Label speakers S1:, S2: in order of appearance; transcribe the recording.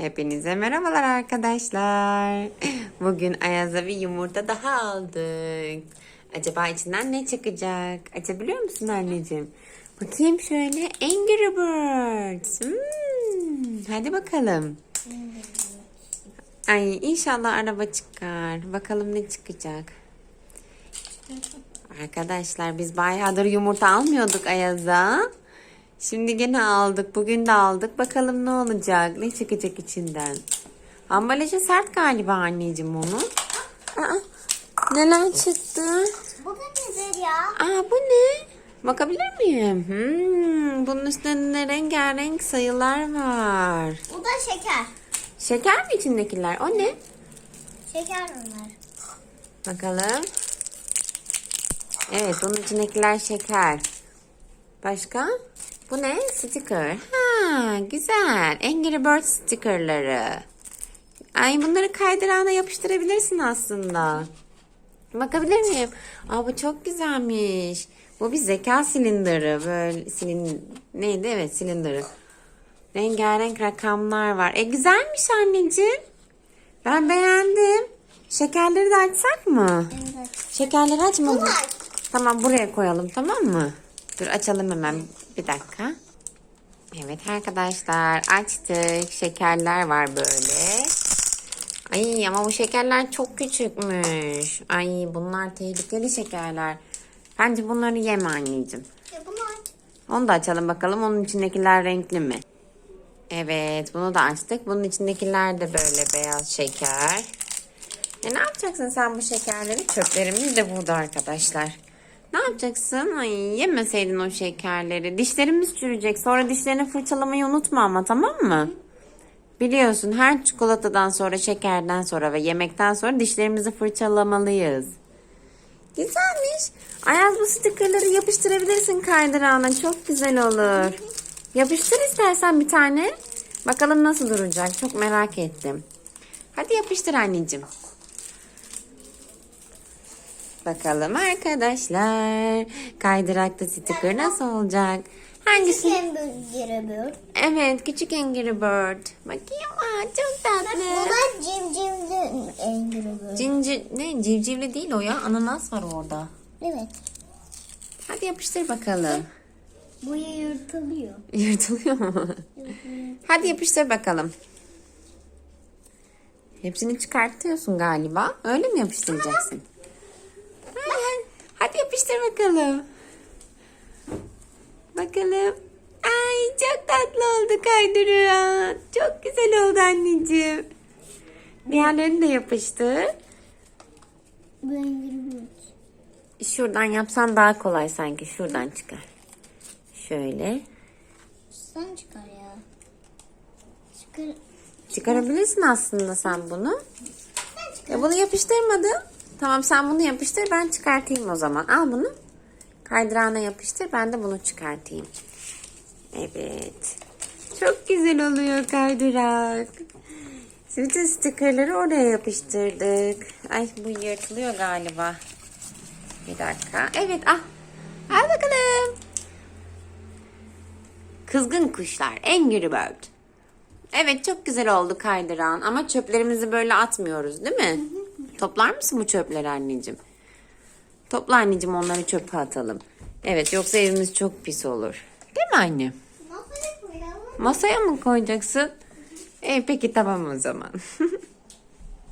S1: Hepinize merhabalar arkadaşlar. Bugün Ayaz'a bir yumurta daha aldık. Acaba içinden ne çıkacak? Açabiliyor musun anneciğim? Bakayım şöyle. Angry Birds. Hmm, hadi bakalım. Ay inşallah araba çıkar. Bakalım ne çıkacak. Arkadaşlar biz bayağıdır yumurta almıyorduk Ayaz'a. Şimdi gene aldık. Bugün de aldık. Bakalım ne olacak? Ne çıkacak içinden? Ambalajı sert galiba anneciğim onun. Aa, neler çıktı?
S2: Bu da nedir ya?
S1: Aa bu ne? Bakabilir miyim? Hmm, bunun üstünde rengarenk sayılar var.
S2: Bu da şeker.
S1: Şeker mi içindekiler? O ne?
S2: Şeker onlar.
S1: Bakalım. Evet bunun içindekiler şeker. Başka? Bu ne? Sticker. Ha güzel. Angry Birds stickerları. Ay bunları kaydırağına yapıştırabilirsin aslında. Bakabilir miyim? Aa bu çok güzelmiş. Bu bir zeka silindiri. Böyle silin neydi? Evet silindiri. Rengarenk rakamlar var. E güzelmiş anneciğim. Ben beğendim. Şekerleri de açsak mı?
S2: Evet.
S1: Şekerleri açma. Tamam buraya koyalım tamam mı? Dur açalım hemen bir dakika. Evet arkadaşlar açtık. Şekerler var böyle. Ay ama bu şekerler çok küçükmüş. Ay bunlar tehlikeli şekerler. Bence bunları yeme anneciğim.
S2: E.
S1: Onu da açalım bakalım onun içindekiler renkli mi? Evet bunu da açtık. Bunun içindekiler de böyle beyaz şeker. E ne yapacaksın sen bu şekerleri? Çöplerimiz de burada arkadaşlar. Ne yapacaksın? Ay yemeseydin o şekerleri. Dişlerimiz çürüyecek. Sonra dişlerini fırçalamayı unutma ama tamam mı? Biliyorsun her çikolatadan sonra, şekerden sonra ve yemekten sonra dişlerimizi fırçalamalıyız. Güzelmiş. Ayaz bu stikerleri yapıştırabilirsin kaydırağına. Çok güzel olur. Yapıştır istersen bir tane. Bakalım nasıl duracak. Çok merak ettim. Hadi yapıştır anneciğim. Bakalım arkadaşlar. Kaydırakta sticker nasıl olacak? Hangisi?
S2: Küçük hamburger bu.
S1: Evet küçük Angry Bird. Bakayım aa, çok
S2: Bu
S1: tatlı.
S2: da cimcimli hamburger.
S1: Cinci, ne civcivli değil o ya. Ananas var orada.
S2: Evet.
S1: Hadi yapıştır bakalım.
S2: Bu yırtılıyor.
S1: Yırtılıyor mu? Hadi yapıştır bakalım. Hepsini çıkartıyorsun galiba. Öyle mi yapıştıracaksın? Yapıştır bakalım. Bakalım. Ay çok tatlı oldu kaydıran. Çok güzel oldu anneciğim. Diğerlerini de yapıştır.
S2: Bu hamburger.
S1: Şuradan yapsan daha kolay sanki. Şuradan çıkar. Şöyle.
S2: Sen çıkar ya. Çıkar.
S1: Çıkarabilirsin aslında sen bunu.
S2: Çıkar.
S1: Ya bunu yapıştırmadım. Tamam sen bunu yapıştır ben çıkartayım o zaman. Al bunu. Kaydırağına yapıştır ben de bunu çıkartayım. Evet. Çok güzel oluyor kaydırak. Bütün stikerleri oraya yapıştırdık. Ay bu yırtılıyor galiba. Bir dakika. Evet ah. Al bakalım. Kızgın kuşlar. Angry Bird. Evet çok güzel oldu kaydıran ama çöplerimizi böyle atmıyoruz değil mi? Toplar mısın bu çöpleri anneciğim? Topla anneciğim onları çöpe atalım. Evet yoksa evimiz çok pis olur. Değil mi anne?
S2: Masaya koyalım.
S1: Masaya mı koyacaksın? E, peki tamam o zaman.